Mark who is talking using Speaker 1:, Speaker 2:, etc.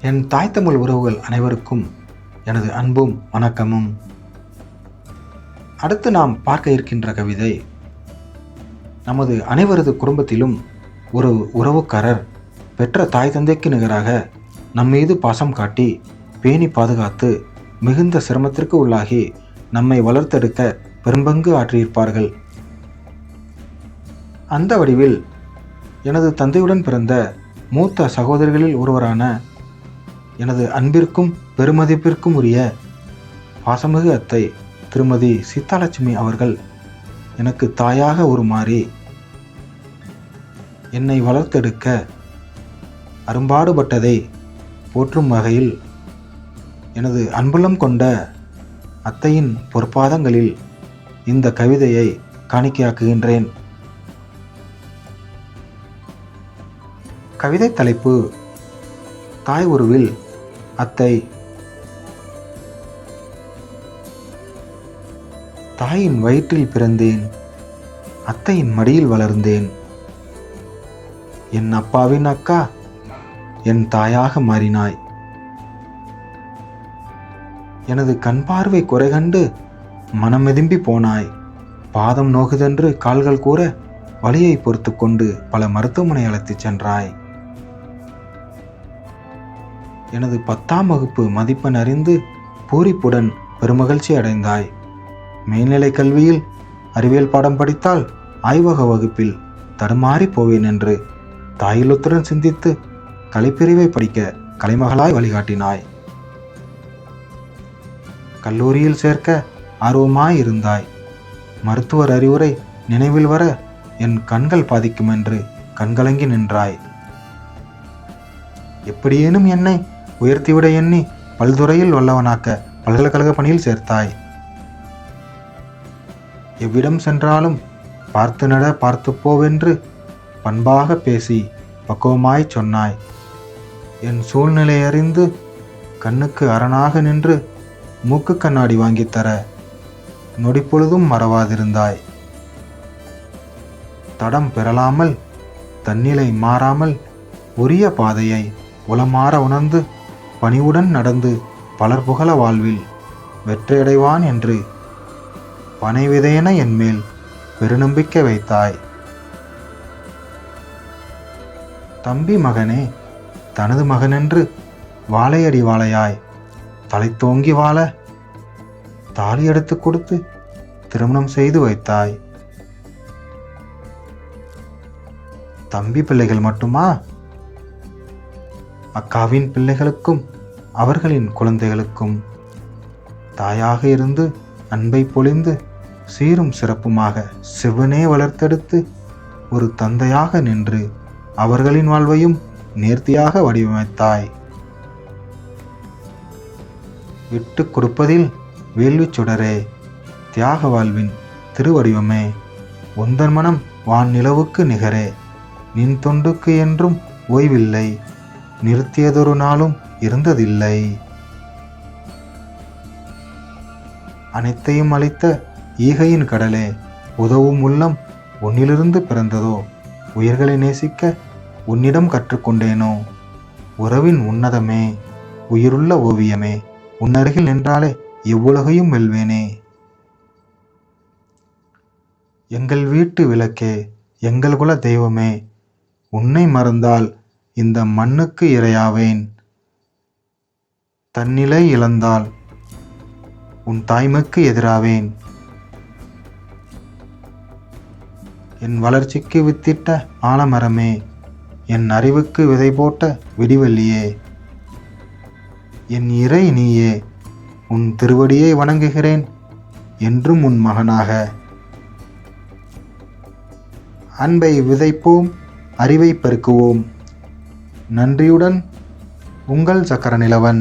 Speaker 1: என் தாய் தமிழ் உறவுகள் அனைவருக்கும் எனது அன்பும் வணக்கமும். அடுத்து நாம் பார்க்க இருக்கின்ற கவிதை நமது அனைவரது குடும்பத்திலும் ஒரு உறவுக்காரர் பெற்ற தாய் தந்தைக்கு நிகராக நம்மீது பாசம் காட்டி பேணி பாதுகாத்து மிகுந்த சிரமத்திற்கு உள்ளாகி நம்மை வளர்த்தெடுக்க பெரும்பங்கு ஆற்றியிருப்பார்கள். அந்த வடிவில் எனது தந்தையுடன் பிறந்த மூத்த சகோதரிகளில் ஒருவரான எனது அன்பிற்கும் பெருமதிப்பிற்கும் உரிய பாசமிகு அத்தை திருமதி சீதாலட்சுமி அவர்கள் எனக்கு தாயாக உருமாறி என்னை வளர்த்தெடுக்க அரும்பாடுபட்டதை போற்றும் வகையில் எனது அன்புலம் கொண்ட அத்தையின் பொற்பாதங்களில் இந்த கவிதையை காணிக்கையாக்குகின்றேன். கவிதை தலைப்பு தாய் உருவில் அத்தை. தாயின் வயிற்றில் பிறந்தேன். அத்தையின் மடியில் வளர்ந்தேன். என் அப்பாவின் அக்கா என் தாயாக மாறினாய். எனது கண் பார்வை குறை கண்டு மனமெதும்பி போனாய். பாதம் நோகுதென்று கால்கள் கூற வலியை பொறுத்து கொண்டு பல மருத்துவமனை அழைத்துச் சென்றாய். எனது பத்தாம் வகுப்பு மதிப்பெண் அறிந்து பூரிப்புடன் பெருமகிழ்ச்சி அடைந்தாய். மேல்நிலை கல்வியில் அறிவியல் பாடம் படித்தால் ஆய்வக வகுப்பில் தடுமாறி போவேன் என்று தாயிலுத்துடன் சிந்தித்து கலைப்பிரிவை படிக்க கலைமகளாய் வழிகாட்டினாய். கல்லூரியில் சேர்க்க ஆர்வமாய் இருந்தாய் மருத்துவர் அறிவுரை நினைவில் வர என் கண்கள் பாதிக்கும் என்று கண்கலங்கி நின்றாய். எப்படியேனும் என்னை உயர்த்திவிட எண்ணி பல்துறையில் வல்லவனாக்க பல்கலைக்கழக பணியில் சேர்த்தாய். எவ்விடம் சென்றாலும் பார்த்து நட பார்த்து போவென்று பண்பாக பேசி பக்குவமாய் சொன்னாய். என் சூழ்நிலை அறிந்து கண்ணுக்கு அரணாக நின்று மூக்கு கண்ணாடி வாங்கித்தர நொடிப்பொழுதும் மறவாதிருந்தாய். தடம் பெறலாமல் தன்னிலை மாறாமல் உரிய பாதையை உளமாற உணர்ந்து பணிவுடன் நடந்து பலர் புகழ வாழ்வில் வெற்றியடைவான் என்று பனைவிதையென என்மேல் பெருநம்பிக்கை வைத்தாய். தம்பி மகனே தனது மகனென்று வாழையடி வாழையாய் தலை தோங்கி வாழ தாலி எடுத்து கொடுத்து திருமணம் செய்து வைத்தாய். தம்பி பிள்ளைகள் மட்டுமா? அக்காவின் பிள்ளைகளுக்கும் அவர்களின் குழந்தைகளுக்கும். தாயாக இருந்து அன்பை பொழிந்து சீரும் சிறப்புமாக சிவனே வளர்த்தெடுத்து ஒரு தந்தையாக நின்று அவர்களின் வாழ்வையும் நேர்த்தியாக வடிவமைத்தாய். விட்டு கொடுப்பதில் வேள்விச் சுடரே தியாக வாழ்வின் திருவடிவமே. உந்தன் மனம் வான் நிலவுக்கு நிகரே நின் தொண்டுக்கு என்றும் ஓய்வில்லை. நிறுத்தியதொரு நாளும் இருந்ததில்லை. அனைத்தையும் அளித்த ஈகையின் கடலே உதவும் உள்ளம் உன்னிலிருந்து பிறந்ததோ? உயிர்களை நேசிக்க உன்னிடம் கற்றுக்கொண்டேனோ? உறவின் உன்னதமே உயிருள்ள ஓவியமே உன்னருகில் நின்றாலே எவ்வுலகையும் வெல்வேனே. எங்கள் வீட்டு விளக்கே எங்கள் குல தெய்வமே உன்னை மறந்தால் இந்த மண்ணுக்கு இரையாவேன். தன்னிலை இழந்தால் உன் தாய்மைக்கு எதிராவேன். என் வளர்ச்சிக்கு வித்திட்ட ஆலமரமே என் அறிவுக்கு விதை போட்ட விடிவெள்ளியே. என் இறை நீயே உன் திருவடியை வணங்குகிறேன் என்றும் உன் மகனாக. அன்பை விதைப்போம் அறிவை பெருக்குவோம். நன்றியுடன் உங்கள் சக்கர நிலவன்